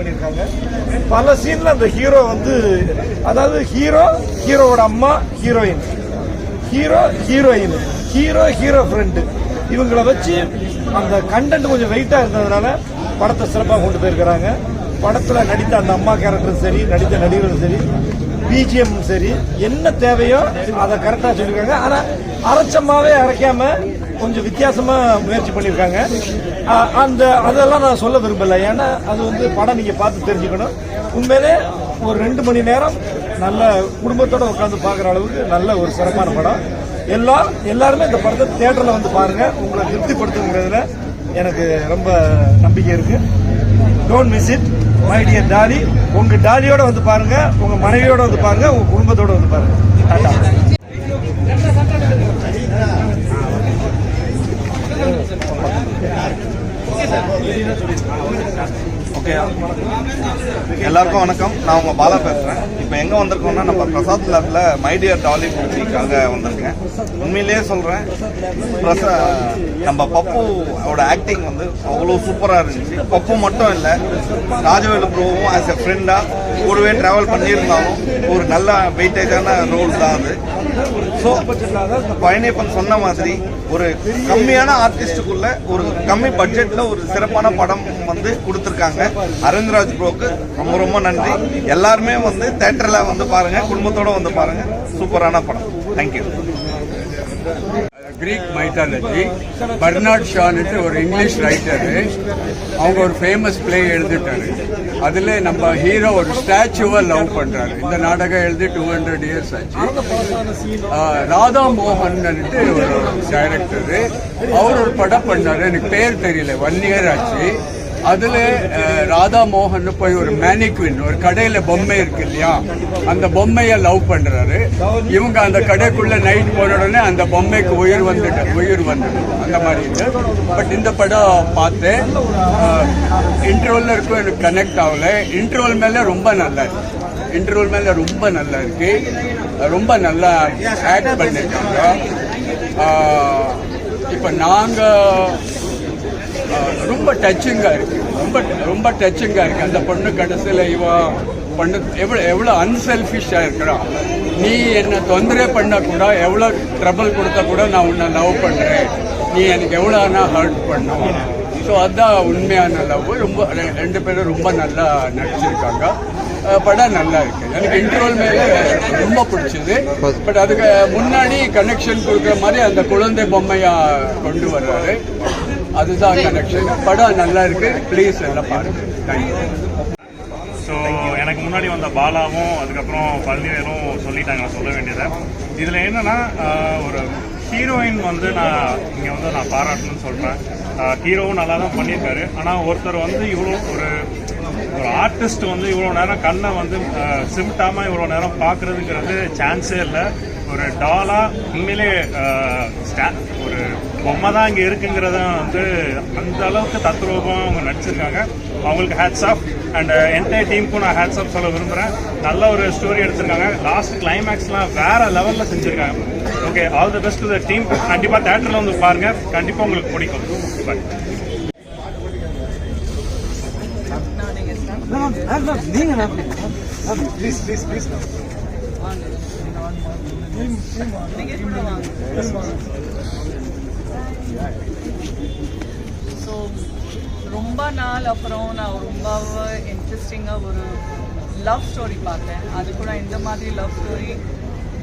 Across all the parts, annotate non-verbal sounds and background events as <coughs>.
பண்ணியிருக்காங்க. பல சீனில் அந்த ஹீரோ வந்து அதாவது ஹீரோ ஹீரோவோட அம்மா heroine hero heroine hero hero friend இவங்களை வச்சு அந்த கண்டென்ட் கொஞ்சம் வெயிட்டாக இருந்ததுனால படத்தை சிறப்பாக கொண்டு போயிருக்கிறாங்க. படத்தில் நடித்த அந்த அம்மா கேரக்டரும் சரி நடித்த நடிகரும் சரி பிஜிஎம் சரி என்ன தேவையோ அதை கரெக்டாக சொல்லியிருக்காங்க. ஆனால் அரைச்சமாவே அரைக்காமல் கொஞ்சம் வித்தியாசமாக முயற்சி பண்ணியிருக்காங்க. அந்த அதெல்லாம் நான் சொல்ல விரும்பல. ஏன்னா அது வந்து படம் நீங்க பார்த்து தெரிஞ்சுக்கணும். உண்மையிலே ஒரு ரெண்டு மணி நேரம் நல்ல குடும்பத்தோட உட்காந்து பார்க்குற அளவுக்கு நல்ல ஒரு சிறப்பான படம். எல்லா எல்லாருமே இந்த படத்தை தேட்டரில் வந்து பாருங்க. உங்களை திருப்திப்படுத்துங்கிறதுல எனக்கு ரொம்ப நம்பிக்கை இருக்கு. Don't miss it my dear Dolly உங்க டாலியோட வந்து பாருங்க. உங்க மனைவியோட வந்து பாருங்க. உங்க குடும்பத்தோட வந்து பாருங்க. ஓகே. எல்லாருக்கும் வணக்கம். நான் உங்கள் பாலா பேசுறேன். இப்போ எங்கே வந்திருக்கோம்னா நம்ம பிரசாத் லேபில் மைடியர் டாலி மூவிக்காக வந்திருக்கேன். உண்மையிலேயே சொல்கிறேன் பிரசா நம்ம பப்பு அவரோட ஆக்டிங் வந்து அவ்வளோ சூப்பராக இருந்துச்சு. பப்பு மட்டும் இல்லை ராஜவேலு ப்ரோவும் ஆஸ் எ ஃப்ரெண்டாக கூடவே ட்ராவல் பண்ணியிருந்தாலும் ஒரு நல்ல வெயிட்டேஜான ரோல் தான் அது. ஸோ பழனியப்பன் சொன்ன மாதிரி ஒரு கம்மியான ஆர்டிஸ்டுக்குள்ள ஒரு கம்மி பட்ஜெட்ல ஒரு சிறப்பான படம் வந்து கொடுத்துருக்காங்க. அரவிந்த்ராஜ் ப்ரோக்கு ரொம்ப ரொம்ப நன்றி. எல்லாருமே வந்து தேட்டரில் வந்து பாருங்க குடும்பத்தோட வந்து பாருங்க. சூப்பரான படம். Thank you Greek mythology Bernard ஷான்ட்டு ஒரு இங்கிலீஷ் ரைட்டரு அவங்க ஒரு ஃபேமஸ் பிளே எழுதிட்டாரு. அதில் நம்ம ஹீரோ ஒரு ஸ்டாச்சுவை லவ் பண்றாரு. இந்த நாடகம் எழுதி டூ ஹண்ட்ரட் இயர்ஸ் ஆச்சு. ராதா மோகன் ஒரு டைரக்டரு அவர் ஒரு படம் பண்ணாரு. எனக்கு பேர் தெரியல. ஒன் இயர் ஆச்சு. அதுல ராதா மோகன் போய் ஒரு மேனிக்வின் ஒரு கடையில பொம்மை இருக்கு இல்லையா? அந்த பொம்மைய லவ் பண்றாரு. இவங்க அந்த கடைக்குள்ள நைட் போன உடனே அந்த பொம்மைக்கு உயிர் வந்துட்டு உயிர் வந்துடும் அந்த மாதிரி இருக்கு பட் இந்த படம் பார்த்தேன். இன்டர்வல்ல இருக்கும் எனக்கு கனெக்ட் ஆகல. இன்டர்வல் மேல ரொம்ப நல்லா இருக்கு. இன்டர்வல் மேல ரொம்ப நல்லா இருக்கு. ரொம்ப நல்லா ஆக்ட் பண்ணிருக்காங்க. இப்போ இப்ப நாங்க ரொம்ப டச்சிங்காக இருக்குது ரொம்ப ரொம்ப டச்சிங்காக இருக்குது அந்த பொண்ணு கடைசியில் இவ பொண்ணு எவ்வளோ எவ்வளோ அன்செல்ஃபிஷாக இருக்கிறான் நீ என்னை தொந்தரவு பண்ணால் கூட எவ்வளோ ட்ரபிள் கொடுத்தா கூட நான் உன்னை லவ் பண்ணுறேன் நீ எனக்கு எவ்வளோ ஆனால் ஹர்ட் பண்ணும். ஸோ அதுதான் உண்மையான லவ் ரொம்ப ரெண்டு பேரும் ரொம்ப நல்லா நடிச்சிருக்காங்க. படம் நல்லா இருக்கு. எனக்கு இன்டர்வல் மேலே ரொம்ப பிடிச்சது. பட் அதுக்கு முன்னாடி கனெக்ஷன் கொடுக்குற மாதிரி அந்த குழந்தை பொம்மையா கொண்டு வர்றாரு. அதுதான் கனெக்ஷன் படம் நல்லா இருக்கு. ப்ளீஸ் எல்லாம் பாருங்க. தேங்க்யூ ஸோ எனக்கு முன்னாடி வந்த பாலாவும் அதுக்கப்புறம் பழனிவேலும் சொல்லிட்டாங்க நான் சொல்ல வேண்டியதை. இதில் என்னன்னா ஒரு ஹீரோயின் வந்து நான் இங்கே வந்து நான் பாராட்டணும்னு சொல்கிறேன் ஹீரோவும் நல்லா தான் பண்ணியிருக்காரு. ஆனால் ஒருத்தர் வந்து இவ்வளோ ஒரு ஒரு ஆர்டிஸ்ட் வந்து இவ்வளோ நேரம் கண்ணை வந்து சிமிட்டாமல் இவ்வளோ நேரம் பார்க்குறதுங்கிறது சான்ஸே இல்லை. ஒரு டாலாக உண்மையிலே ஆஹ், ஸ்டா- ஒரு பொம்மை தான் இங்கே இருக்குங்கிறத வந்து அந்த அளவுக்கு தத்ரூபம் அவங்க நடிச்சிருக்காங்க. அவங்களுக்கு ஹேட்ஸ் ஆஃப் அண்ட் என்டையர் டீமுக்கும் நான் ஹேட்ஸ் ஆஃப் சொல்ல விரும்புகிறேன் நல்ல ஒரு ஸ்டோரி எடுத்திருக்காங்க. லாஸ்ட் கிளைமேக்ஸ்லாம் வேற லெவலில் செஞ்சுருக்காங்க. Okay all the best to the team கண்டிப்பாக தேட்டரில் வந்து பாருங்க. கண்டிப்பாக உங்களுக்கு பிடிக்கும். Bye please please please so ரொம்ப நாள் அப்புறம் நான் ரொம்ப இன்ட்ரெஸ்டிங்காக ஒரு லவ் ஸ்டோரி பார்த்தேன். அது கூட இந்த மாதிரி லவ் ஸ்டோரி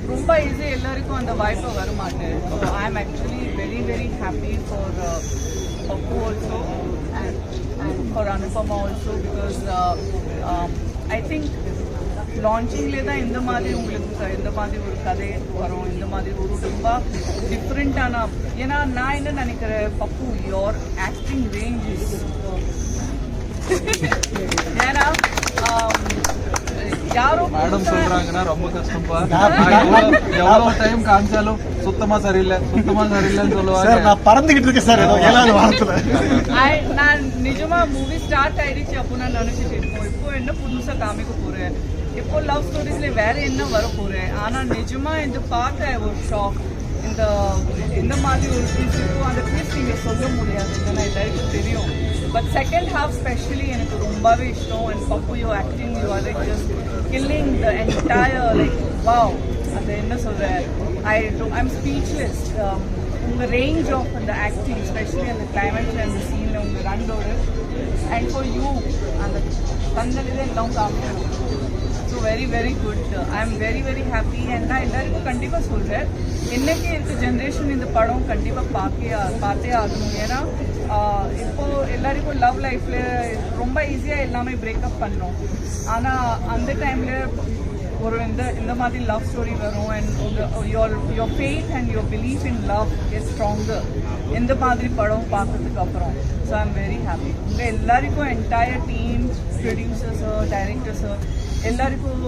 ரொம்ப ஈஸி எல்லாருக்கும் அந்த வாய்ப்பு வர மாட்டேன் so I am actually very very happy for Pappu also and for Anupama also because I think லான்ச்சிங்லேயே தான் இந்த மாதிரி உங்களுக்கு இந்த மாதிரி ஒரு கதை வரும் இந்த மாதிரி ஒரு ரொம்ப டிஃப்ரெண்ட்டான ஏன்னா நான் என்ன நினைக்கிறேன் பப்பு யோர் ஆக்டிங் ரேஞ்ச் ஏன்னா ஆம், யாரோ மேடம் சொல்றாங்கன்னா ரொம்ப கஷ்டம்பா. எவ்வளவு- டைம் காமிச்சாலும் சுத்தமா சரியில்லை சுத்தமா சரியில்லைன்னு சார் சொல்லுவாங்க. நான் பறந்துகிட்டு இருக்கேன் சார் ஏதோ ஏழாவது வாரத்துல. I- நான் நிஜமா மூவி ஸ்டார்ட் ஆயிடுச்சு அப்போ நான் நினைச்சிட்டு இருக்கோம். இப்போ என்ன புதுசா காமிக்க போறேன்? இப்போ லவ் ஸ்டோரிஸ்ல வேற என்ன வர போறேன் ஆனா நிஜமா இந்த பார்த்த ஒரு ஷாக் இந்த இந்த மாதிரி ஒரு ட்விஸ்ட் இருக்கும் அந்த ட்விஸ்ட் நீங்க சொல்ல முடியாது ஏன்னா எல்லாருக்கும் தெரியும். பட் செகண்ட் ஹாஃப் ஸ்பெஷலி எனக்கு ரொம்பவே இஷ்டம். And Pappu your acting you are like just killing the entire like wow அது என்ன சொல்கிறேன் ஐ ஐம் ஸ்பீச்லெஸ் உங்கள் ரேஞ்ச் ஆஃப் அந்த ஆக்டிங் ஸ்பெஷலி அந்த கிளைமேட் அந்த சீனில் உங்கள் ரண்டோடு அண்ட் ஃபார் யூ அந்த கண்ணில் எல்லாம் காமிக்கணும் so very very good I am very very happy and நான் எல்லாருக்கும் கண்டிப்பாக சொல்கிறேன் என்னைக்கு இருக்க ஜென்ரேஷன் இந்த படம் கண்டிப்பாக பார்க்கே பார்த்தே ஆகணும். ஏன்னா இப்போ எல்லாருக்கும் லவ் லைஃப்பில் ரொம்ப ஈஸியாக எல்லாமே பிரேக்கப் பண்ணோம். ஆனால் அந்த டைமில் ஒரு இந்த இந்த மாதிரி லவ் ஸ்டோரி வரும் and your your faith and your belief in love is stronger இந்த மாதிரி படம் பார்த்ததுக்கு அப்புறம். So I am very happy உங்கள் எல்லாருக்கும் என்டையர் டீம் எல்லாருக்கும்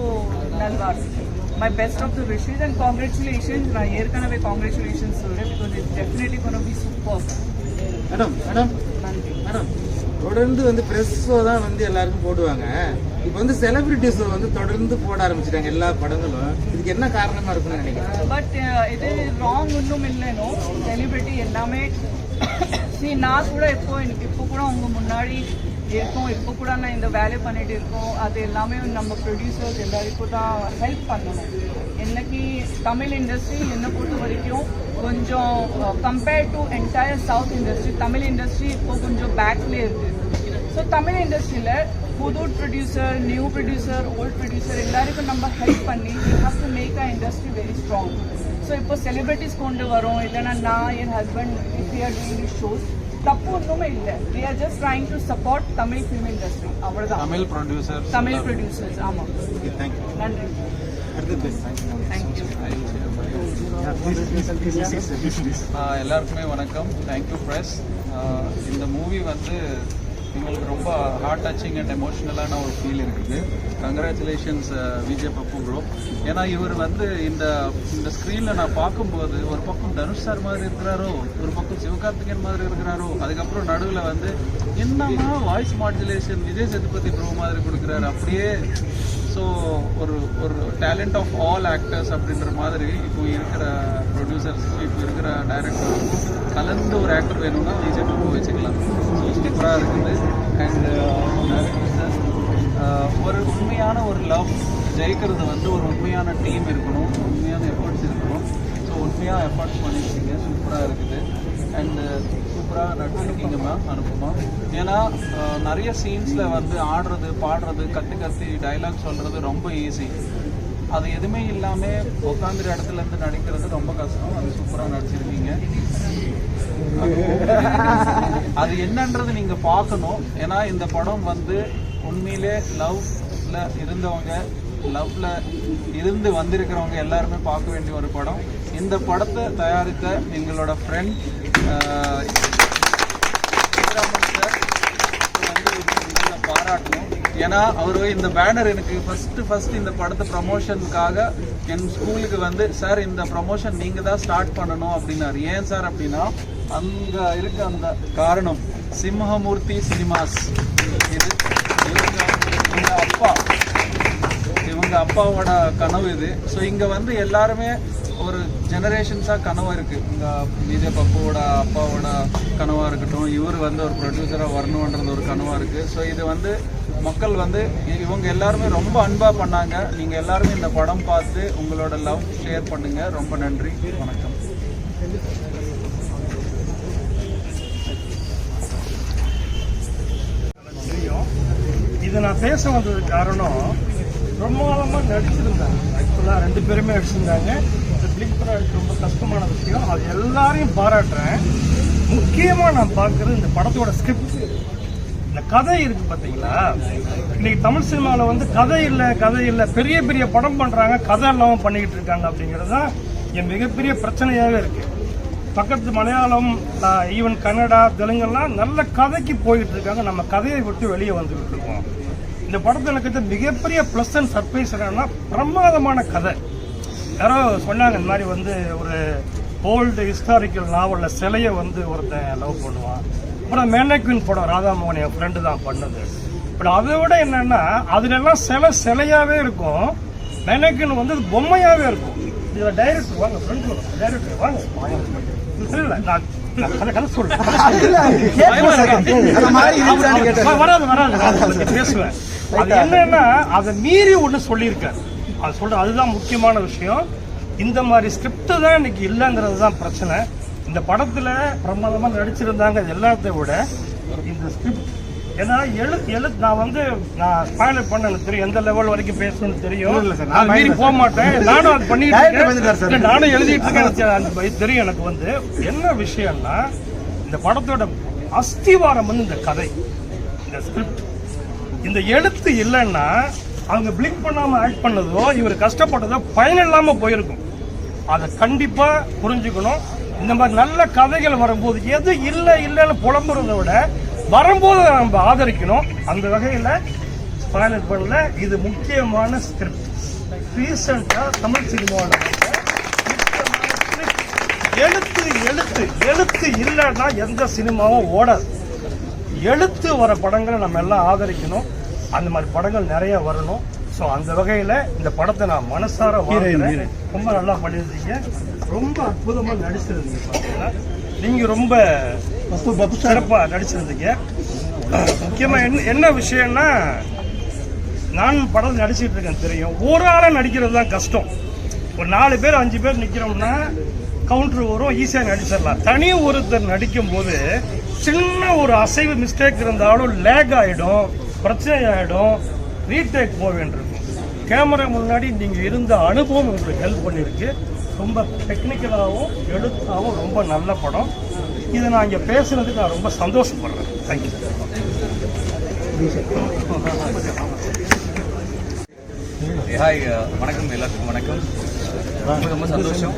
நல்வாழ்த்துக்கள் my best of the wishes and congratulations நான் ஏற்கனவே காங்க்ராச்சுலேஷன்ஸ் சொல்கிறேன் because it's definitely gonna be super madam madam நன்றி மேடம் தொடர்ந்து வந்து பிரஸ் ஷோ தான் வந்து எல்லாருக்கும் போடுவாங்க. இப்போ வந்து செலிபிரிட்டி ஷோ வந்து தொடர்ந்து போட ஆரம்பிச்சிட்டாங்க எல்லா படங்களும். இதுக்கு என்ன காரணமா இருக்கும்னு நினைக்கிறேன் பட் இது ராங் ஒன்றும் இல்லைனோ செலிபிரிட்டி எல்லாமே <coughs> see நான் கூட இப்போ எனக்கு இப்போ கூட அவங்க முன்னாடி இருக்கும். இப்போ கூட நான் இந்த வேலை பண்ணிட்டு இருக்கோம். அது எல்லாமே நம்ம ப்ரொடியூசர்ஸ் எல்லாருக்கும் தான் ஹெல்ப் பண்ணணும். இன்னைக்கு தமிழ் இண்டஸ்ட்ரி என்னை பொறுத்த வரைக்கும் கொஞ்சம் compared to entire south industry Tamil industry இப்போ கொஞ்சம் பேக்லேயே இருக்குது ஸோ தமிழ் இண்டஸ்ட்ரியில் புது producer new producer old producer எல்லாருக்கும் நம்ம ஹெல்ப் பண்ணி we have to make a industry very strong so இப்போ செலிபிரிட்டிஸ் கொண்டு வரோம். இல்லைன்னா நான் என் husband if you are doing shows தப்பு ஒன்றுமே இல்லை. We are just trying to support Tamil film industry அவ்வளோதான் தமிழ் ப்ரொடியூசர் தமிழ் ப்ரொடியூசர்ஸ் ஆமாம் நன்றி. எல்லாருக்குமே வணக்கம். தேங்க்யூ ப்ரெஸ் இந்த மூவி வந்து எங்களுக்கு ரொம்ப ஹார்ட் டச்சிங் அண்ட் எமோஷ்னலான ஒரு ஃபீல் இருக்குது. கங்க்ராச்சுலேஷன்ஸ் விஜய் பப்பு ப்ரோ ஏன்னா இவர் வந்து இந்த இந்த ஸ்க்ரீனில் நான் பார்க்கும்போது ஒரு பக்கம் தனுஷ் சார் மாதிரி இருக்கிறாரோ ஒரு பக்கம் சிவகார்த்திகேயன் மாதிரி இருக்கிறாரோ அதுக்கப்புறம் நடுவில் வந்து என்னன்னா voice modulation Vijay Sethupathi bro மாதிரி கொடுக்குறாரு. அப்படியே ஸோ ஒரு ஒரு டேலண்ட் ஆஃப் ஆல் ஆக்டர்ஸ் அப்படின்ற மாதிரி இப்போ இருக்கிற ப்ரொடியூசர்ஸ் இப்போ இருக்கிற டைரக்டர் கலந்து ஒரு ஆக்டர் வேணும்னா விஜய் பப்பு வச்சுக்கலாம். ஸோ சூப்பராக இருக்குது அண்ட் uh, uh, ஒரு உண்மையான ஒரு லவ் ஜெயிக்கிறது வந்து ஒரு உண்மையான டீம் இருக்கணும். உண்மையான எஃபர்ட்ஸ் இருக்கணும். ஸோ உண்மையாக எஃபர்ட்ஸ் பண்ணியிருக்கீங்க. சூப்பராக இருக்குது. அண்டு சூப்பராக நடிச்சிருக்கீங்க மேம் அனுப்புமா? ஏன்னா நிறைய சீன்ஸில் வந்து ஆடுறது பாடுறது கற்று கத்தி டைலாக் சொல்கிறது ரொம்ப ஈஸி அது எதுவுமே இல்லாமல் உட்காந்துற இடத்துல இருந்து நடிக்கிறது ரொம்ப கஷ்டம். அது சூப்பராக நடிச்சிருக்கீங்க. அது என்னன்றது நீங்கள் பார்க்கணும். ஏன்னா இந்த படம் வந்து உண்மையிலே லவ்ல இருந்தவங்க லவ்ல இருந்து வந்திருக்கிறவங்க எல்லாருமே பார்க்க வேண்டிய ஒரு படம். இந்த படத்தை தயாரித்த எங்களோட ஃப்ரெண்ட் சார் வந்து இதுல பாராட்டணும் ஏன்னா அவர் இந்த பேனர் எனக்கு ஃபர்ஸ்ட் ஃபர்ஸ்ட் இந்த படத்தை ப்ரமோஷனுக்காக என் ஸ்கூலுக்கு வந்து சார் இந்த ப்ரமோஷன் நீங்கள் தான் ஸ்டார்ட் பண்ணணும் அப்படின்னாரு. ஏன் சார் அப்படின்னா அங்கே இருக்க அந்த காரணம் சிம்ஹமூர்த்தி சினிமாஸ். இது இவங்க அப்பா. இவங்க அப்பாவோட கனவு இது. ஸோ இங்கே வந்து எல்லாருமே ஒரு ஜெனரேஷன்ஸாக கனவு இருக்குது இந்த விஜய் பப்புவோட அப்பாவோட கனவாக இருக்கட்டும் இவர் வந்து ஒரு ப்ரொடியூசராக வரணுன்றது ஒரு கனவாக இருக்குது ஸோ இது வந்து மக்கள் வந்து இவங்க எல்லாருமே ரொம்ப அன்பா பண்ணாங்க. நீங்க எல்லாருமே இந்த படம் பார்த்து உங்களோட லவ் ஷேர் பண்ணுங்க. ரொம்ப நன்றி. வணக்கம். தெரியும். இது நான் பேச வந்தது காரணம் ரொம்ப காலமாக நடிச்சிருந்தாங்க. ஆக்சுவலாக ரெண்டு பேருமே நடிச்சிருந்தாங்க. இந்த பிளிக் ப்ராடக்ட் ரொம்ப கஷ்டமான விஷயம். அது எல்லாரையும் பாராட்டுறேன். முக்கியமாக நான் பார்க்குறது இந்த படத்தோட ஸ்கிரிப்ட் இந்த கதை இருக்கு பாத்தீங்களா? இன்னைக்கு தமிழ் சினிமாவில் வந்து கதை இல்லை கதை இல்லை பெரிய பெரிய படம் பண்ணுறாங்க கதை இல்லாமல் பண்ணிக்கிட்டு இருக்காங்க அப்படிங்கிறது தான் என் மிகப்பெரிய பிரச்சனையாகவே இருக்குது பக்கத்து மலையாளம் ஈவன் கன்னடா தெலுங்கெல்லாம் நல்ல கதைக்கு போயிட்டு இருக்காங்க. நம்ம கதையை விட்டு வெளியே வந்துகிட்டு இருக்கோம். இந்த படத்தில் எனக்கு மிகப்பெரிய ப்ளஸ் அண்ட் சர்ப்ரைஸ் என்னன்னா பிரமாதமான கதை. யாரோ சொன்னாங்க இந்த மாதிரி வந்து ஒரு ஓல்டு ஹிஸ்டாரிக்கல் நாவலில் சிலையை வந்து ஒருத்தன் லவ் பண்ணுவான். அப்புறம் மேனக்வின் படம் ராதாமோகன் என் ஃப்ரெண்டு தான் பண்ணது. பட் அதை விட என்னன்னா அதுலெல்லாம் சிலை சிலையாகவே இருக்கும். மேனக்வின் வந்து பொம்மையாகவே இருக்கும். இதில் டைரக்டர் வாங்க ஃப்ரெண்ட் டைரக்டர் வாங்க இல்ல, நான் வராது வராது பேசுவேன். அது என்னன்னா அதை மீறி ஒண்ணு சொல்லியிருக்காரு. அது சொல்ற அதுதான் முக்கியமான விஷயம். இந்த மாதிரி ஸ்கிரிப்ட் தான் இன்னைக்கு இல்லைங்கிறது தான் பிரச்சனை. இந்த படத்துல பிரமாதமா நடிச்சிருந்தாங்க இது எல்லாத்தையும் விட இந்த ஸ்கிரிப்ட் ஏன்னா எழு எழு நான் வந்து நான் ஸ்பாயிலர் பண்ண எனக்கு தெரியும் எந்த லெவல் வரைக்கும் பேசணும்னு தெரியும். நான் மீறி போக மாட்டேன் நானும் அது பண்ணிட்டு இல்ல, நானும் எழுதிட்டு இருக்கேன். அந்த தெரியும் எனக்கு வந்து. என்ன விஷயம்னா இந்த படத்தோட அஸ்திவாரம் வந்து இந்த கதை இந்த ஸ்கிரிப்ட் இந்த எழுத்து இல்லைன்னா அவங்க பிளிங்க் பண்ணாம ஆக்ட் பண்ணதோ இவர் கஷ்டப்பட்டதோ பயன் இல்லாம போயிருக்கும். அதை கண்டிப்பா புரிஞ்சுக்கணும். இந்த மாதிரி நல்ல கதைகள் வரும்போது எது இல்லை இல்லைன்னு புலம்புறதை விட வரும்போது நம்ம ஆதரிக்கணும். அந்த வகையில் ஸ்பாயிலர் பண்ணல. இது முக்கியமான ஸ்கிரிப்ட் ரீசெண்டாக தமிழ் சினிமாவில் எழுத்து எழுத்து எழுத்து இல்லைன்னா எந்த சினிமாவும் ஓடாது. எழுத்து வர படங்களை நம்ம எல்லாம் ஆதரிக்கணும். அந்த மாதிரி படங்கள் நிறைய வரணும். ஸோ அந்த வகையில் இந்த படத்தை நான் மனசார ரொம்ப நல்லா பண்ணியிருந்தீங்க. ரொம்ப அற்புதமாக நடிச்சிருந்தீங்க பார்த்தீங்கன்னா நீங்கள் ரொம்ப சிறப்பாக நடிச்சிருந்தீங்க. முக்கியமாக என்ன என்ன விஷயம்னா நான் படம் நடிச்சிட்டு இருக்கேன் தெரியும். ஒரு ஆளை நடிக்கிறது தான் கஷ்டம். ஒரு நாலு பேர் அஞ்சு பேர் நிற்கிறோம்னா கவுண்டர் வரும் ஈஸியாக நடிச்சிடலாம். தனி ஒருத்தர் நடிக்கும் போது சின்ன ஒரு அசைவு மிஸ்டேக் இருந்தாலும் லேக் ஆகிடும் பிரச்சனை ஆகிடும் ரீடேக் போக வேண்டியிருக்கும். கேமரா முன்னாடி நீங்கள் இருந்த அனுபவம் உங்களுக்கு ஹெல்ப் பண்ணியிருக்கு. ரொம்ப டெக்னிக்கலாகவும் எழுத்தாகவும் ரொம்ப நல்ல படம். இதை நான் இங்கே பேசுனதுக்கு நான் ரொம்ப சந்தோஷப்படுறேன். தேங்க்யூ ஹாய் வணக்கம் எல்லாத்துக்கும் வணக்கம். ரொம்ப ரொம்ப சந்தோஷம்.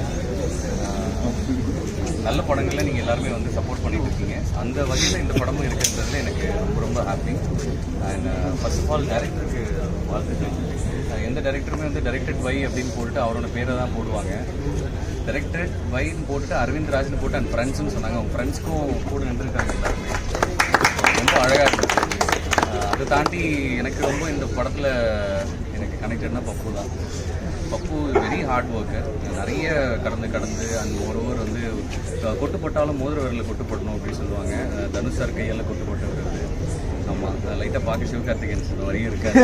நல்ல படங்களை நீங்கள் எல்லாருமே வந்து சப்போர்ட் பண்ணிட்டு இருக்கீங்க அந்த வகையில் இந்த படமும் இருக்கிறதுல எனக்கு ரொம்ப ரொம்ப happy and first of all டேரக்டருக்கு வாழ்த்துக்கள். Uh, எந்த டேரக்டருமே வந்து டைரக்டட் வை அப்படின்னு போட்டு அவரோட பேரை தான் போடுவாங்க. டைரக்டட் வைன்னு போட்டு அரவிந்த் ராஜ்னு போட்டு அண்ட் ஃப்ரெண்ட்ஸ்னு சொன்னாங்க. அவங்க ஃப்ரெண்ட்ஸ்க்கும் கூட நின்றுருக்காங்க எல்லாருமே. ரொம்ப அழகாக இருந்துச்சு. Uh, அதை தாண்டி எனக்கு ரொம்ப இந்த படத்தில் எனக்கு கனெக்டட்னா பப்பு தான் பப்பு வெரி ஹார்ட் ஒர்க்கர் நிறைய கடந்து கடந்து அந்த ஒரு ஓவர் வந்து கொட்டு போட்டாலும் மோதிர விரலில் கொட்டு போடணும் அப்படின்னு சொல்லுவாங்க. தனுஷ் சார் கையால் கொட்டு போட்டு வருது ஆமாம் லைட்டாக பார்க்க சிவகார்த்திகேயன் சொன்ன வரையும் இருக்காது.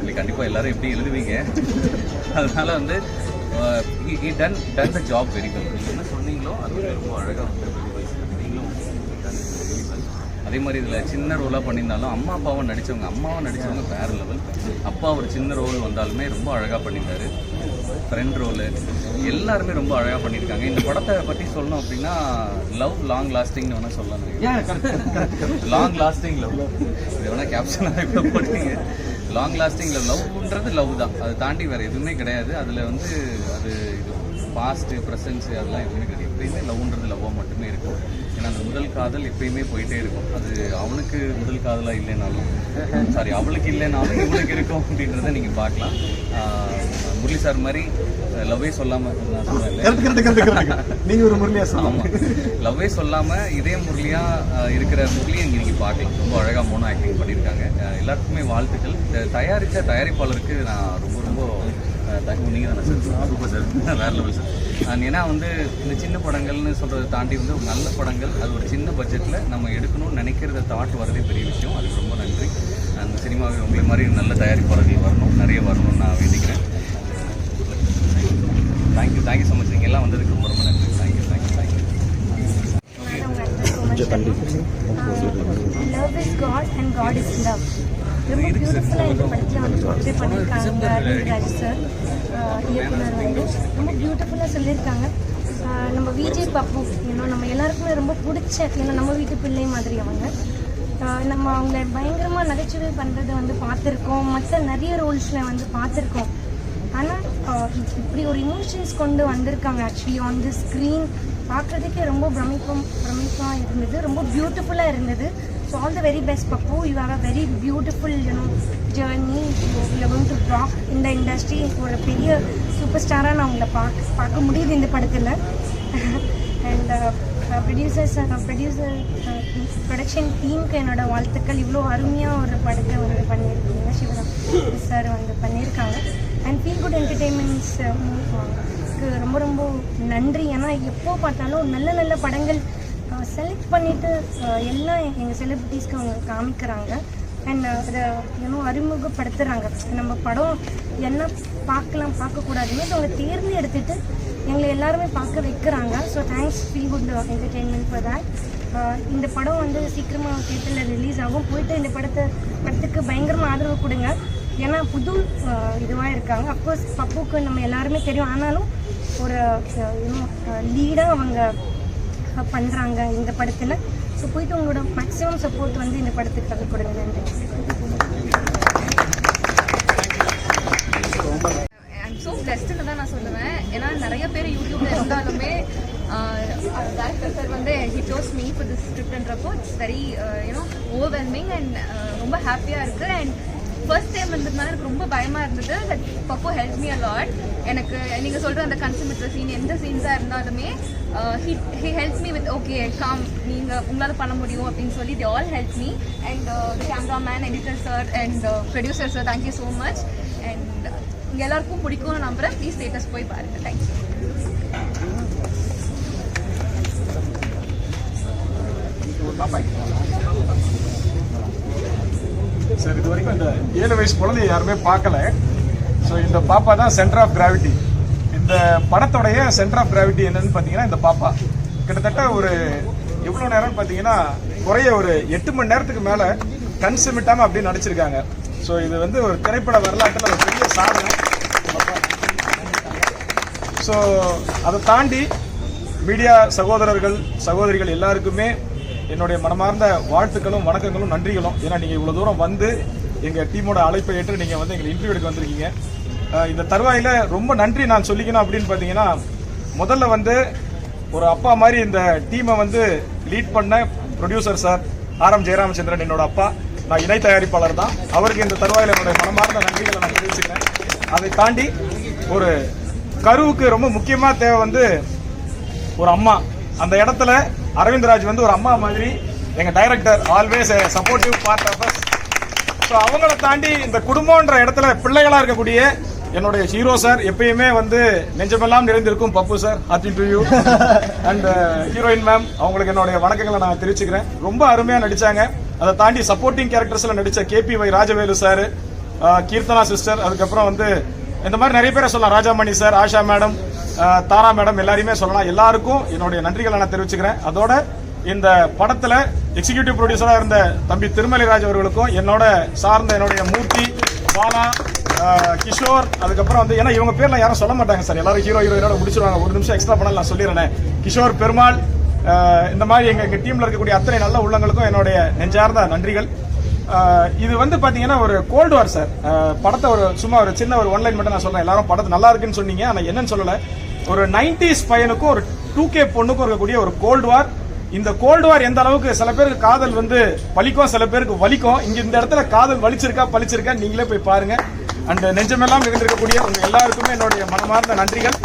இல்லை கண்டிப்பாக எல்லாரும் எப்படி எழுதுவீங்க? அதனால வந்து done done the job very good நீங்கள் என்ன சொன்னீங்களோ அது வந்து ரொம்ப அழகாக வந்து அதே மாதிரி இதில் சின்ன ரோலாக பண்ணியிருந்தாலும் அம்மா அப்பாவும் நடித்தவங்க அம்மாவும் நடித்தவங்க வேற லெவல் அப்பா ஒரு சின்ன ரோல் வந்தாலுமே ரொம்ப அழகாக பண்ணியிருந்தாரு ஃப்ரெண்ட் ரோலு எல்லாருமே ரொம்ப அழகாக பண்ணியிருக்காங்க. இந்த படத்தை பற்றி சொல்லணும் அப்படின்னா லவ் லாங் லாஸ்டிங்னு வேணால் சொல்லலாம் லாங் லாஸ்டிங் லவ் இது வேணால் கேப்ஷனாக கூட போட்டீங்க. லாங் லாஸ்டிங் லவ்ன்றது லவ் தான். அதை தாண்டி வேறு எதுவுமே கிடையாது. அதில் வந்து அது இது பாஸ்ட்டு ப்ரெசன்ஸு அதெல்லாம் எதுவுமே கிடையாது. எப்பயுமே லவ்ன்றது லவ்வாக மட்டுமே இருக்கும். ஏன்னா அந்த முதல் காதல் எப்பயுமே போயிட்டே இருக்கும். அது அவனுக்கு முதல் காதலாக இல்லைனாலும் சாரி அவளுக்கு இல்லைனாலும் இவனுக்கு இருக்கும் அப்படின்றத நீங்கள் பார்க்கலாம். முரளி சார் மாதிரி லவ்வே சொல்லாமல் நான் சொல்கிறேன் நீங்க ஒரு முரளியா ஆமாம் லவ்வே சொல்லாமல் இதே முரளியாக இருக்கிற முரளியை இங்கே நீங்கள் பார்க்கலாம். ரொம்ப அழகாக மோனோ ஆக்டிங் பண்ணியிருக்காங்க. எல்லாருக்குமே வாழ்த்துக்கள். இந்த தயாரித்த தயாரிப்பாளருக்கு நான் ரொம்ப ரொம்ப நீங்கள் தானே சார் சூப்பர் சார் வேறு லெவல் சார் அண்ட் ஏன்னா வந்து இந்த சின்ன படங்கள்னு சொல்கிறத தாண்டி வந்து ஒரு நல்ல படங்கள் அது ஒரு சின்ன பட்ஜெட்டில் நம்ம எடுக்கணும்னு நினைக்கிறத தாட் வரதே பெரிய விஷயம். அதுக்கு ரொம்ப நன்றி. அந்த சினிமாவில் உங்களை மாதிரி நல்ல தயாரிப்பாளர்கள் வரணும் நிறைய வரணும்னு நான் வேண்டிக்கிறேன். தேங்க்யூ தேங்க்யூ ஸோ மச் நீங்கள் எல்லாம் வந்ததுக்கு ரொம்ப ரொம்ப நன்றி. Thank you thank you thank you God is love ரொம்ப பியூட்டிஃபுல்லாக இது படிக்கலாம் வந்து பண்ணியிருக்காங்க ரவிராஜ் சார் இயக்குனர் வந்து. ரொம்ப பியூட்டிஃபுல்லாக சொல்லியிருக்காங்க. நம்ம விஜய் பப்பு ஏன்னா நம்ம எல்லாருக்குமே ரொம்ப பிடிச்ச ஏன்னா நம்ம வீட்டு பிள்ளை மாதிரி அவங்க. நம்ம அவங்கள பயங்கரமாக நகைச்சுவை பண்ணுறதை வந்து பார்த்துருக்கோம். மற்ற நிறைய ரோல்ஸில் வந்து பார்த்துருக்கோம். ஆனால் இப்படி ஒரு இமோஷன்ஸ் கொண்டு வந்திருக்காங்க ஆக்சுவலி ஆன் தி ஸ்க்ரீன் பார்க்குறதுக்கே ரொம்ப பிரமிப்பம் பிரமிப்பாக இருந்தது. ரொம்ப பியூட்டிஃபுல்லாக இருந்தது. So all the very best Pappu you have a very beautiful you know journey you going to rock இந்த இண்டஸ்ட்ரி ஒரு பெரிய சூப்பர் ஸ்டாராக நான் உங்களை பார்க்க பார்க்க முடியுது இந்த படத்தில். அண்ட் ப்ரொடியூசர்ஸ் ப்ரொடியூசர் ப்ரொடக்ஷன் டீமுக்கு என்னோட வாழ்த்துக்கள். இவ்வளோ அருமையாக ஒரு படத்தை வந்து பண்ணியிருக்கீங்க. சிவராம் சார் வந்து பண்ணியிருக்காங்க. அண்ட் ஃபீல் குட் என்டர்டெயின்மெண்ட்ஸ் அவருக்கு ரொம்ப ரொம்ப நன்றி. ஏன்னா எப்போ பார்த்தாலும் நல்ல நல்ல படங்கள் செலக்ட் பண்ணிவிட்டு எல்லாம் எங்கள் செலிபிரிட்டிஸ்க்கு அவங்க காமிக்கிறாங்க. அண்ட் அதை இன்னும் அறிமுகப்படுத்துகிறாங்க நம்ம படம் என்ன பார்க்கலாம் பார்க்கக்கூடாதுன்னு ஸோ அவங்க தேர்ந்தெடுத்துட்டு எங்களை எல்லாருமே பார்க்க வைக்கிறாங்க. So thanks feel good entertainment for that இந்த படம் வந்து சீக்கிரமாக தேட்டரில் ரிலீஸ் ஆகும். போயிட்டு இந்த படத்தை படத்துக்கு பயங்கரமாக ஆதரவு கொடுங்க. ஏன்னா புது இதுவாக இருக்காங்க. அப்கோர்ஸ் பப்புக்கு நம்ம எல்லாருமே தெரியும். ஆனாலும் ஒரு இன்னும் லீடாக அவங்க பண்ணுறாங்க இந்த படத்தில். ஸோ போயிட்டு உங்களோட மேக்ஸிமம் சப்போர்ட் வந்து இந்த படத்துக்கு அது கொடுங்க. நன்றி. ஐம் ஸோ பெஸ்ட்டுன்னு தான் நான் சொல்லுவேன். ஏன்னா நிறைய பேர் யூடியூப்ல இருந்தாலுமே டேரக்டர் சார் வந்து he chose me for this ஸ்கிரிப்ட்ன்றப்போ it's very you know overwhelming and ரொம்ப ஹாப்பியாக இருக்குது அண்ட் ஃபர்ஸ்ட் டைம் வந்ததுனால எனக்கு ரொம்ப பயமாக இருந்தது. தட் பப்போ ஹெல்ப் மீ அலாட் எனக்கு நீங்கள் சொல்கிற அந்த கன்சூமர் சீன் எந்த சீன்ஸாக இருந்தாலுமே he he help me with okay calm நீங்கள் உங்களால் பண்ண முடியும் அப்படின்னு சொல்லி the all help me and cameraman editor sir and producer sir thank you so much and இங்கே எல்லாருக்கும் பிடிக்கும்னு நம்புகிறேன் ப்ளீஸ் ஸ்டேட்டஸ் போய் பாருங்க. தேங்க்யூ சார் இது வரைக்கும் இந்த ஏழு வயசு குழந்தைய யாருமே பார்க்கல. ஸோ இந்த பாப்பா தான் சென்டர் ஆஃப் கிராவிட்டி இந்த படத்துடைய சென்டர் ஆஃப் கிராவிட்டி என்னன்னு பார்த்தீங்கன்னா இந்த பாப்பா. கிட்டத்தட்ட ஒரு எவ்வளோ நேரம்னு பார்த்தீங்கன்னா குறைய ஒரு எட்டு மணி நேரத்துக்கு மேலே கண் சிமிட்டாமல் அப்படியே நடிச்சிருக்காங்க. ஸோ இது வந்து ஒரு திரைப்பட வரலாற்றில் ஒரு பெரிய சாதனை. ஸோ அதை தாண்டி மீடியா சகோதரர்கள் சகோதரிகள் எல்லாருக்குமே என்னுடைய மனமார்ந்த வாழ்த்துக்களும் வணக்கங்களும் நன்றிகளும். ஏன்னா நீங்கள் இவ்வளோ தூரம் வந்து எங்கள் டீமோட அழைப்பை ஏற்று நீங்கள் வந்து எங்களை இன்டர்வியூ எடுக்க வந்திருக்கீங்க. இந்த தருவாயில் ரொம்ப நன்றி நான் சொல்லிக்கணும் அப்படின்னு பார்த்தீங்கன்னா முதல்ல வந்து ஒரு அப்பா மாதிரி இந்த டீமை வந்து லீட் பண்ண producer sir R M Jayaramachandran என்னோட அப்பா. நான் இணை தயாரிப்பாளர் தான். அவருக்கு இந்த தருவாயில் என்னுடைய மனமார்ந்த நன்றிகளை நான் தெரிவிச்சுக்கிறேன். அதை தாண்டி ஒரு கருவுக்கு ரொம்ப முக்கியமாக தேவை வந்து ஒரு அம்மா. அந்த இடத்துல அரவிந்த்ராஜ் வந்து ஒரு அம்மா மாதிரி எங்கள் director always supportive part of us so அவங்கள தாண்டி இந்த குடும்பம்ன்ற இடத்துல பிள்ளைகளா இருக்கக்கூடிய என்னுடைய ஹீரோ சார் எப்பயுமே வந்து நெஞ்சமெல்லாம் நிறைந்திருக்கும் Pappu sir happy to you and heroine ma'am அவங்களுக்கு என்னுடைய வணக்கங்களை நான் தெரிவிச்சுக்கிறேன். ரொம்ப அருமையா நடிச்சாங்க. அதை தாண்டி சப்போர்ட்டிங் கேரக்டர்ஸ்ல நடிச்ச KP Y Rajavelu sir Keerthana sister அதுக்கப்புறம் வந்து இந்த மாதிரி நிறைய பேரை சொல்லலாம். ராஜாமணி சார் ஆஷா மேடம் அஹ், தாரா மேடம் எல்லாரையுமே சொல்லலாம். எல்லாருக்கும் என்னுடைய நன்றிகளை நான் தெரிவிச்சுக்கிறேன். அதோட இந்த படத்துல எக்ஸிகியூட்டிவ் ப்ரொடியூசரா இருந்த தம்பி திருமலைராஜ் அவர்களுக்கும் என்னோட சார்ந்த என்னுடைய மூர்த்தி பாலா கிஷோர் அதுக்கப்புறம் வந்து ஏன்னா இவங்க பேர்லாம் யாரும் சொல்ல மாட்டாங்க சார். எல்லாரும் ஹீரோ ஹீரோயினோட முடிச்சிருவாங்க. ஒரு நிமிஷம் எக்ஸ்ட்ரா பண்ணல நான் சொல்லிடுறேன். கிஷோர் பெருமாள் இந்த மாதிரி எங்க எங்க டீம்ல இருக்கக்கூடிய அத்தனை நல்ல உள்ளங்களுக்கும் என்னுடைய நெஞ்சார்ந்த நன்றிகள். இது வந்து பாத்தீங்கன்னா ஒரு கோல்டு வார் சார். படத்தை ஒரு சும்மா ஒரு சின்ன ஒரு ஒன்லைன் மட்டும் நான் சொல்றேன். எல்லாரும் படத்தை நல்லா இருக்குன்னு சொன்னீங்க. ஆனா என்னன்னு சொல்லல. ஒரு நைன்டிஸ் பையனுக்கும் ஒரு டூ கே பொண்ணுக்கும் இருக்கக்கூடிய ஒரு கோல்டு வார் இந்த கோல்டு வார் எந்த அளவுக்கு சில பேருக்கு காதல் வந்து பலிக்கும் சில பேருக்கு வலிக்கும் இங்க இந்த இடத்துல காதல் வலிச்சிருக்கா பழிச்சிருக்கா நீங்களே போய் பாருங்க. அண்ட் நெஞ்சமெல்லாம் இருந்திருக்கக்கூடிய உங்க எல்லாருக்குமே என்னுடைய மனமார்ந்த நன்றிகள்.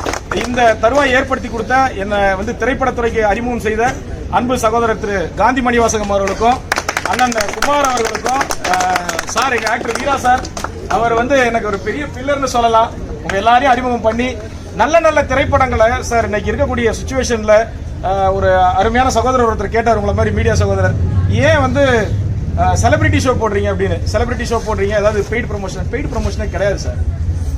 இந்த தருவாய் ஏற்படுத்தி கொடுத்த என்னை வந்து திரைப்படத்துறைக்கு அறிமுகம் செய்த அன்பு சகோதரர் திரு காந்தி மணிவாசகம் அவர்களுக்கும் அண்ணன் குமார் அவர்களுக்கும் சார் எங்க ஆக்டர் வீரா சார் அவர் வந்து எனக்கு ஒரு பெரிய பில்லர்னு சொல்லலாம். உங்க எல்லாரையும் அறிமுகம் பண்ணி நல்ல நல்ல திரைப்படங்களை சார் இன்னைக்கு இருக்கக்கூடிய சுச்சுவேஷன்ல ஒரு அருமையான சகோதரர் ஒருத்தர் கேட்டார் உங்களை மாதிரி மீடியா சகோதரர். ஏன் வந்து செலிபிரிட்டி ஷோ போடுறீங்க அப்படின்னு. செலிபிரிட்டி ஷோ போடுறீங்க ஏதாவது பெய்ட் ப்ரொமோஷன் பெய்ட் ப்ரொமோஷனே கிடையாது சார்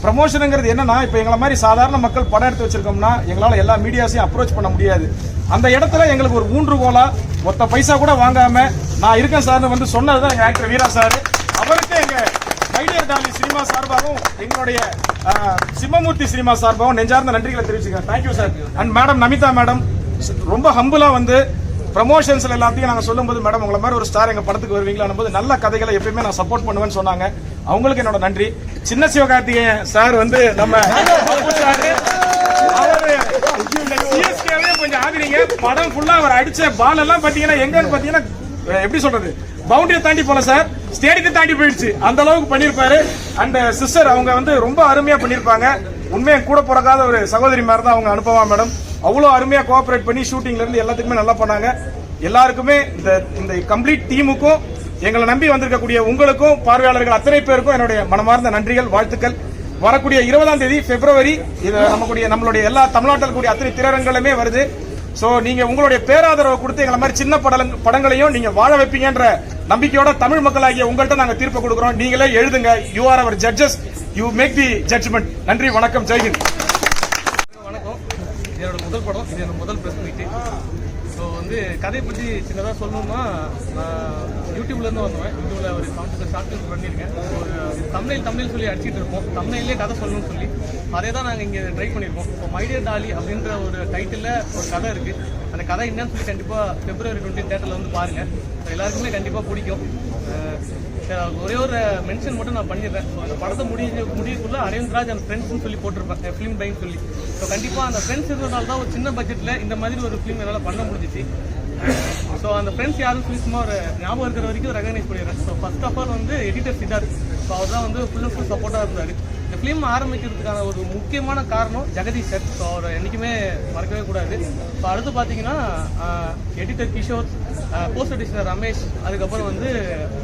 ப்ரமோஷனுங்கிறது என்னன்னா இப்போ எங்களை மாதிரி சாதாரண மக்கள் படம் எடுத்து வச்சிருக்கோம்னா எங்களால் எல்லா மீடியாஸையும் அப்ரோச் பண்ண முடியாது. அந்த இடத்துல எங்களுக்கு ஒரு மூன்று கோலா பைசா கூட வாங்காம நான் இருக்கேன் சார்னு வந்து சொன்னது தான் எங்கள் ஆக்டர் வீரா சார் அவருக்கு எங்கள் ஐடியர் டாலி சினிமா சார்பாகவும் எங்களுடைய சிம்மமூர்த்தி சினிமா சார்பாகவும் நெஞ்சார்ந்த நன்றிகளை தெரிவிச்சுக்கிறேன். Thank you sir and madam Namitha madam ரொம்ப ஹம்புலா வந்து ப்ரமோஷன்ஸ்ல எல்லாத்தையும் நாங்கள் சொல்லும்போது மேடம் உங்களை மாதிரி ஒரு ஸ்டார் எங்க படத்துக்கு வருவீங்களா போது நல்ல கதைகளை எப்பயுமே நான் சப்போர்ட் பண்ணுவேன்னு சொன்னாங்க. அவங்களுக்கு என்னோட நன்றி. சின்ன சிவகார்த்திகேயன் சார் வந்து நம்ம கொஞ்சம் ஆகுறீங்க. படம் ஃபுல்லா அவர் அடிச்ச பால் எல்லாம் பாத்தீங்கன்னா எங்கன்னு பாத்தீங்கன்னா எப்படி சொல்றது? பவுண்டரியை தாண்டி போல சார் ஸ்டேடியத்தை தாண்டி போயிடுச்சு. அந்த அளவுக்கு பண்ணியிருப்பாரு அண்ட் சிஸ்டர் அவங்க வந்து ரொம்ப அருமையா பண்ணியிருப்பாங்க உண்மையை கூட பிறக்காத ஒரு சகோதரி மாதிரி தான் அவங்க அனுப்பவா மேடம். அவ்வளோ அருமையாக கோஆப்ரேட் பண்ணி ஷூட்டிங்லேருந்து எல்லாத்துக்குமே நல்லா பண்ணாங்க. எல்லாருக்குமே இந்த இந்த கம்ப்ளீட் டீமுக்கும் எங்களை நம்பி வந்திருக்கக்கூடிய உங்களுக்கும் பார்வையாளர்கள் அத்தனை பேருக்கும் என்னுடைய மனமார்ந்த நன்றிகள் வாழ்த்துக்கள். வரக்கூடிய இருபதாம் தேதி பிப்ரவரி இது நம்மளுடைய நம்மளுடைய எல்லா தமிழ்நாட்டில் கூடிய அத்தனை திரையரங்களுமே வருது. ஸோ நீங்க உங்களுடைய பேராதரவை கொடுத்து எங்களை மாதிரி சின்ன படலங்- படங்களையும் நீங்க வாழ வைப்பீங்கன்ற நம்பிக்கையோட தமிழ் மக்களாகிய உங்கள்கிட்ட நாங்க தீர்ப்பு கொடுக்குறோம். நீங்களே எழுதுங்க. You are our judges you make the judgement நன்றி வணக்கம். ஜெய்ஹிந்த் வணக்கம். என்னோட முதல் படம். என்னோட முதல் பிரஸ் மீட்டு இது வந்து கதையை பற்றி சின்னதாக சொல்லணும்னா நான் யூடியூப்லேருந்து வந்தேன் யூடியூப்பில் ஒரு செவன்டி ஷார்ட் ஃபிலிம் பண்ணியிருக்கேன். ஒரு தமிழ் தமிழ் சொல்லி அடிச்சிட்டு இருப்போம். தமிழ்லேயே கதை சொல்லணும்னு சொல்லி. அதே தான் நாங்கள் இங்கே ட்ரை பண்ணியிருக்கோம். இப்போ மைடியர் டாலி அப்படின்ற ஒரு டைட்டிலில் ஒரு கதை இருக்குது அந்த கதை என்னன்னு சொல்லி கண்டிப்பாக பிப்ரவரி டுவெண்ட்டி தேட்டரில் வந்து பாருங்கள் எல்லாருக்குமே கண்டிப்பாக பிடிக்கும். ஒரே ஒரு மென்ஷன் மட்டும் நான் பண்ணிடுறேன். ஸோ அந்த படத்தை முடிஞ்ச முடியக்குள்ள அரவிந்த் ராஜ் அந்த ஃப்ரெண்ட்ஸ்னு சொல்லி போட்டிருப்பேன். ஃபிலிம் பைன்னு சொல்லி. ஸோ கண்டிப்பாக அந்த ஃப்ரெண்ட்ஸ் இருந்ததால தான் ஒரு சின்ன பட்ஜெட்டில் இந்த மாதிரி ஒரு ஃபிலிம் என்னால் பண்ண முடிஞ்சிச்சு. ஸோ அந்த ஃப்ரெண்ட்ஸ் யாரும் சொல்லி சும்மா ஒரு ஞாபகம் இருக்கிற வரைக்கும் ரெகனைஸ் பண்ணிடுறேன். ஸோ ஃபர்ஸ்ட் ஆஃப் ஆல் வந்து எடிட்டர் சித்தார்த். ஸோ அவர் தான் வந்து ஃபுல் அண்ட் ஃபுல் சப்போர்ட்டாக இருந்தார். ஃபிலிம் ஆரம்பிக்கிறதுக்கான ஒரு முக்கியமான காரணம் ஜெகதீஷ் சார் ஸோ அவரை என்றைக்குமே மறக்கவே கூடாது. ஸோ அடுத்து பார்த்தீங்கன்னா எடிட்டர் கிஷோர் போஸ்ட் எடிஷனர் ரமேஷ் அதுக்கப்புறம் வந்து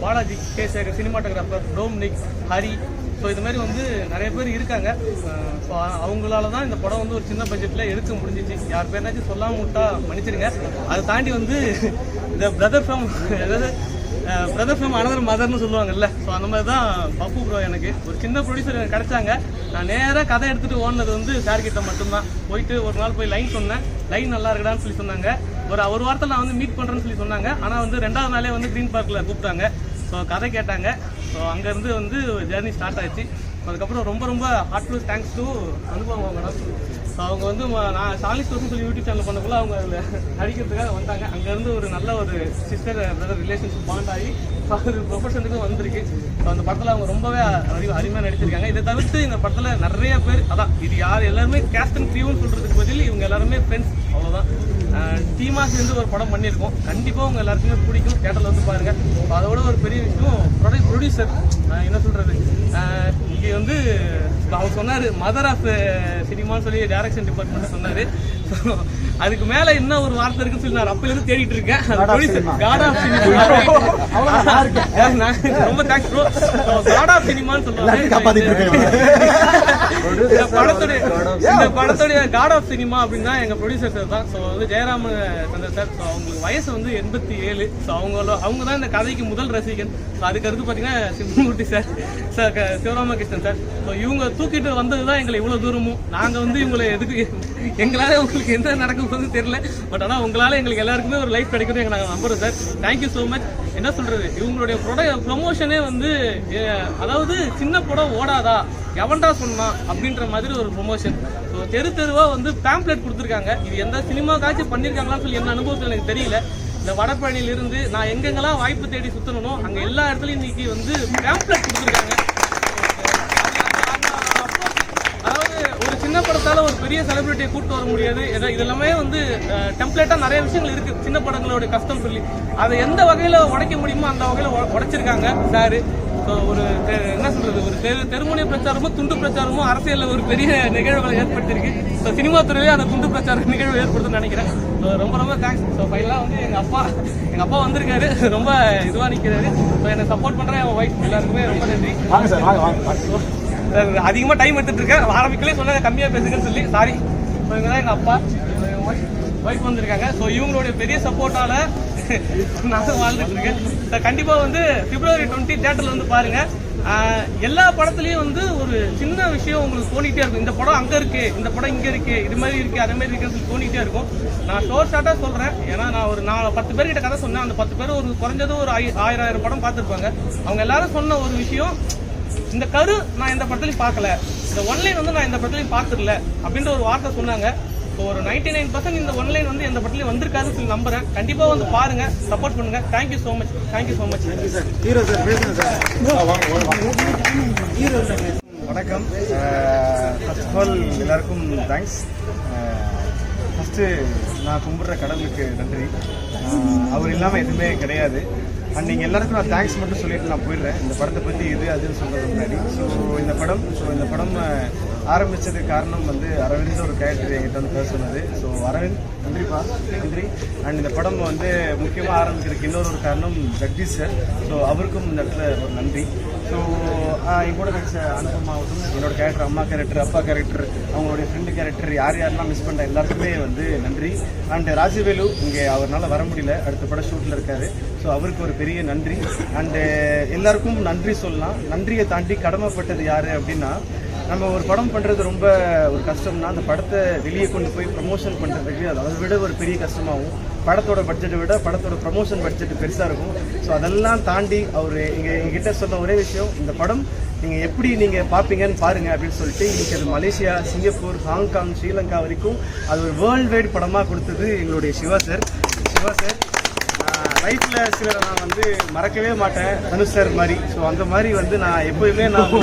Balaji K Sekhar cinematographer Dominic Hari. So இது மாதிரி வந்து நிறைய பேர் இருக்காங்க. ஸோ அவங்களால தான் இந்த படம் வந்து ஒரு சின்ன பட்ஜெட்டில் எடுக்க முடிஞ்சிச்சு. யார் பேர்னாச்சும் சொல்லாமல் விட்டா மன்னிச்சிருங்க. அதை தாண்டி வந்து இந்த பிரதர் ஃப்ரம் அதாவது பிரதர் ஃப்ரம் அனதர் மதர்னு சொல்லுவாங்கல்ல. ஸோ அந்த மாதிரி தான் பப்பு ப்ரோ எனக்கு. ஒரு சின்ன ப்ரொடியூசர் எனக்கு கிடச்சாங்க. நான் நேராக கதை எடுத்துகிட்டு ஓடினது வந்து சார் கிட்ட மட்டும்தான். போயிட்டு ஒரு நாள் போய் லைன் சொன்னேன். லைன் நல்லா இருக்கடான்னு சொல்லி சொன்னாங்க. ஒரு ஒரு வாரத்தில் நான் வந்து மீட் பண்ணுறேன்னு சொல்லி சொன்னாங்க. ஆனால் வந்து ரெண்டாவது நாளே வந்து க்ரீன் பார்க்கில் கூப்பிட்டாங்க. ஸோ கதை கேட்டாங்க. ஸோ அங்கேருந்து வந்து ஜேர்னி ஸ்டார்ட் ஆச்சு. அதுக்கப்புறம் ரொம்ப ரொம்ப ஹார்ட்ஃபுல் தேங்க்ஸ் டு அனுபவம் மேடம் அவங்க வந்து நான் சாலிஸ் சொல்லி யூடியூப் சேனல் பண்ணக்குள்ள அவங்க அதில் நடிக்கிறதுக்காக வந்தாங்க. அங்கேருந்து ஒரு நல்ல ஒரு சிஸ்டர் பிரதர் ரிலேஷன்ஷிப் பாண்ட் ஆகி ஒரு ப்ரொஃபஷனுக்கு வந்திருக்கு. ஸோ அந்த படத்தில் அவங்க ரொம்பவே அறிவு அருமையாக நடிச்சிருக்காங்க. இதை தவிர்த்து இந்த படத்தில் நிறைய பேர் அதான் இது யார் எல்லாருமே கேஸ்ட் அண்ட் சொல்கிறதுக்கு பதில் இவங்க எல்லாருமே ஃப்ரெண்ட்ஸ் அவ்வளோதான் டீமாக சேர்ந்து ஒரு படம் பண்ணியிருக்கோம். கண்டிப்பாக உங்க எல்லாருக்குமே பிடிக்கும். தேட்டரில் வந்து பாருங்க. So, அதோட ஒரு பெரிய விஷயம் ப்ரொடக்ட் ப்ரொடியூசர் என்ன சொல்றது? அஹ், இங்கே வந்து அவர் சொன்னார் மதர் ஆஃப் சினிமான்னு சொல்லி டைரக்ஷன் டிபார்ட்மெண்ட் சொன்னார். ஸோ அதுக்கு மேலே என்ன ஒரு வார்த்தை இருக்குன்னு சொல்லி நான் அப்பலேருந்து தேடிட்டு இருக்கேன். காட் ஆஃப் சினிமா ரொம்ப தேங்க்ஸ் ப்ரோ காட் ஆஃப் சினிமான்னு சொல்லுவாங்க. <laughs> இந்த படத்துடைய இந்த படத்துடைய காட் ஆஃப் சினிமா அப்படின்னா எங்க ப்ரொடியூசர் சார் தான். ஸோ வந்து ஜெயராம சந்தர் சார் ஸோ அவங்களுக்கு வயசு வந்து எண்பத்தி ஏழு. ஸோ அவங்க அவங்க தான் இந்த கதைக்கு முதல் ரசிகன். ஸோ அதுக்கு அடுத்து பார்த்தீங்கன்னா Simmurthy sir sir Sivaramakrishnan sir so இவங்க தூக்கிட்டு வந்தது தான் எங்களை இவ்வளோ தூரமும். நாங்கள் வந்து இவங்களை எதுக்கு எங்களால் உங்களுக்கு எந்த நடக்கும் போது தெரியல. பட் ஆனால் உங்களால் எங்களுக்கு எல்லாருக்குமே ஒரு லைஃப் கிடைக்குது எங்கள் நாங்கள் நம்புறோம் சார் தேங்க்யூ ஸோ மச் என்ன சொல்கிறது இவங்களுடைய ப்ரொமோஷனே வந்து அதாவது சின்ன படம் ஓடாதா? எவன்டா சொன்னான்? அப்படின்ற மாதிரி ஒரு ப்ரொமோஷன் ஸோ தெரு தெருவாக வந்து பேம்ப்ளெட் கொடுத்துருக்காங்க. இது எந்த சினிமாக்காச்சும் பண்ணியிருக்காங்களான்னு சொல்லி என்ன அனுபவத்தில் எனக்கு தெரியல. இந்த வடபழனியிலிருந்து நான் எங்கெங்கெல்லாம் வாய்ப்பு தேடி சுத்தணுமோ அங்கே எல்லா இடத்துலையும் இன்னைக்கு வந்து பேம்ப்ளெட் கொடுத்துருக்காங்க அதாவது ஒரு சின்ன படத்தால ஒரு பெரிய செலிபிரிட்டியை கூட்டு வர முடியாது. இது எல்லாமே வந்து டெம்ப்ளேட்டா நிறைய விஷயங்கள் இருக்கு. சின்ன படங்களோட கஷ்டம் சொல்லி. அதை எந்த வகையில உடைக்க முடியுமோ அந்த வகையில உட- உடைச்சிருக்காங்க சாரு. ஒரு என்ன சொல்றது? ஒரு தெரு தெருமுனை பிரச்சாரமும் துண்டு பிரச்சாரமும் அரசியல்ல ஒரு பெரிய நிகழ்வுகளை ஏற்படுத்தியிருக்கு. ஸோ சினிமா துறையிலே அந்த துண்டு பிரச்சார நிகழ்வு ஏற்படுத்துன்னு நினைக்கிறேன். ஸோ ரொம்ப ரொம்ப தேங்க்ஸ் ஸோ ஃபைனலாக வந்து எங்க அப்பா எங்க அப்பா வந்திருக்காரு. ரொம்ப இதுவா நிற்கிறாரு ஸோ என்னை சப்போர்ட் பண்ற என் ஒய்ஃப் எல்லாருக்குமே ரொம்ப நன்றி. சார் அதிகமாக டைம் எடுத்துட்டு இருக்கேன். ஆரம்பிக்கலே சொன்னாங்க கம்மியாக பேசுங்கன்னு சொல்லி. சாரி இவங்க தான் எங்கள் அப்பா ஒய்ஃப் வந்திருக்காங்க. ஸோ இவங்களுடைய பெரிய சப்போர்ட்டால நான் வாழ்ந்துட்டு இருக்கேன். ஸோ கண்டிப்பாக வந்து பிப்ரவரி டுவெண்ட்டி தேட்டரில் வந்து பாருங்க. எல்லா படத்துலையும் வந்து ஒரு சின்ன விஷயம் உங்களுக்கு தோணிகிட்டே இருக்கும். இந்த படம் அங்கே இருக்கு இந்த படம் இங்கே இருக்கு இது மாதிரி இருக்கு அதே மாதிரி இருக்குன்னு சொல்லி தோணிகிட்டே இருக்கும். நான் ஷோர் ஷார்ட்டாக சொல்கிறேன் ஏன்னா நான் ஒரு நான் பத்து பேர்கிட்ட கதை சொன்னேன். அந்த பத்து பேர் ஒரு குறைஞ்சது ஒரு ஆயிரம் ஆயிரம் படம் பார்த்துருப்பாங்க. அவங்க எல்லாரும் சொன்ன ஒரு விஷயம் இந்த கரு நான் எந்த படத்துலையும் பார்க்கல. இந்த ஒன்லைன் வந்து நான் எந்த படத்துலையும் பார்த்துடல அப்படின்ற ஒரு வார்த்தை சொன்னாங்க. ஸோ ஒரு நைன்டி நைன் பர்சன்ட் இந்த ஒன்லைன் வந்து எந்த படத்துலையும் வந்திருக்காதுன்னு சொல்லி நம்புறேன். கண்டிப்பா வந்து பாருங்க சப்போர்ட் பண்ணுங்க. Thank you so much thank you so much hero sir பேசுங்க சார் ஹீரோ சார் வணக்கம். ஃபர்ஸ்ட் ஆஃப் ஆல் எல்லாருக்கும் தேங்க்ஸ் ஃபஸ்ட்டு நான் கும்பிட்ற கடவுளுக்கு நன்றி. அவர் இல்லாமல் எதுவுமே கிடையாது. அண்ட் நீங்கள் எல்லாருக்கும் நான் தேங்க்ஸ் மட்டும் சொல்லிட்டு நான் போயிடுறேன். இந்த படத்தை பற்றி இது அதுன்னு சொல்கிறது முன்னாடி. ஸோ இந்த படம் ஸோ இந்த படம் ஆரம்பித்ததுக்கு காரணம் வந்து அரவிந்த் ஒரு கேரக்டர் என்கிட்ட வந்து பேச சொன்னது. ஸோ அரவிந்த் நன்றிப்பா நன்றி. அண்ட் இந்த படம் வந்து முக்கியமாக ஆரம்பிக்கிறதுக்கு இன்னொரு ஒரு காரணம் ஜக்தீஷ் சார். ஸோ அவருக்கும் இந்த இடத்துல ஒரு நன்றி. ஸோ என் கூட நடிச்ச அனுபவம் ஆகட்டும் என்னோட கேரக்டர் அம்மா கேரக்டர் அப்பா கேரக்டர் அவங்களுடைய ஃப்ரெண்டு கேரக்டர் யார் யாரெல்லாம் மிஸ் பண்ண எல்லாருக்குமே வந்து நன்றி. அண்ட் ராஜவேலு இங்கே அவரால் வர முடியல அடுத்த படம் ஷூட்டில் இருக்காரு. ஸோ அவருக்கு ஒரு பெரிய நன்றி. அண்டு எல்லாருக்கும் நன்றி சொல்லலாம். நன்றியை தாண்டி கடமைப்பட்டது யார் அப்படின்னா நம்ம ஒரு படம் பண்ணுறது ரொம்ப ஒரு கஷ்டம்னா அந்த படத்தை வெளியே கொண்டு போய் ப்ரமோஷன் பண்ணுறதுக்கு அது அதை விட ஒரு பெரிய கஷ்டமாகவும் படத்தோட பட்ஜெட்டை விட படத்தோட ப்ரமோஷன் பட்ஜெட் பெருசாக இருக்கும். ஸோ அதெல்லாம் தாண்டி அவர் இங்கே எங்கிட்ட சொன்ன ஒரே விஷயம் இந்த படம் நீங்கள் எப்படி நீங்கள் பார்ப்பீங்கன்னு பாருங்கள் அப்படின்னு சொல்லிட்டு இன்றைக்கி அது மலேசியா சிங்கப்பூர் ஹாங்காங் ஸ்ரீலங்கா வரைக்கும் அது ஒரு வேர்ல்டு வைட் படமாக கொடுத்தது எங்களுடைய சிவா சார் சிவா சார் லைஃப்பில் சிலரை நான் வந்து மறக்கவே மாட்டேன். தனுஷ் சார் மாதிரி. ஸோ அந்த மாதிரி வந்து நான் எப்போயுமே நான்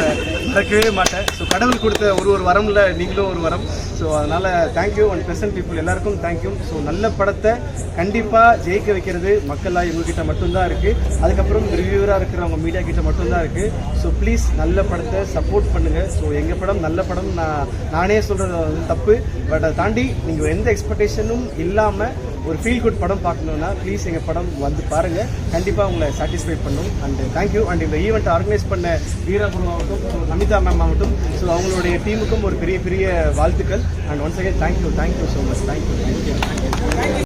மறக்கவே மாட்டேன். கடவுள் கொடுத்த ஒரு ஒரு வரம்ல நீங்களும் ஒரு வரம். ஸோ அதனால thank you and present people எல்லாருக்கும் தேங்க்யூ ஸோ நல்ல படத்தை கண்டிப்பாக ஜெயிக்க வைக்கிறது மக்களாக இவங்ககிட்ட மட்டும்தான் இருக்குது அதுக்கப்புறம் ரிவ்யூவராக இருக்கிறவங்க மீடியா கிட்ட மட்டும்தான் இருக்குது ஸோ ப்ளீஸ் நல்ல படத்தை சப்போர்ட் பண்ணுங்கள் ஸோ எங்கள் படம் நல்ல படம் நான் நானே சொல்கிறது வந்து தப்பு. பட் அதை தாண்டி நீங்கள் எந்த எக்ஸ்பெக்டேஷனும் இல்லாமல் ஒரு ஃபீல் குட் படம் பார்க்கணுன்னா ப்ளீஸ் எங்கள் படம் வந்து பாருங்கள் கண்டிப்பாக உங்களை சாட்டிஸ்ஃபை பண்ணும். அண்ட் தேங்க்யூ அண்ட் இந்த ஈவெண்ட் ஆர்கனைஸ் பண்ண வீராபுரம் ஆகட்டும் அமிதா மேம் ஆகட்டும் ஸோ அவங்களுடைய டீமுக்கும் ஒரு பெரிய பெரிய வாழ்த்துக்கள். And once again thank you thank you so much thank you thank you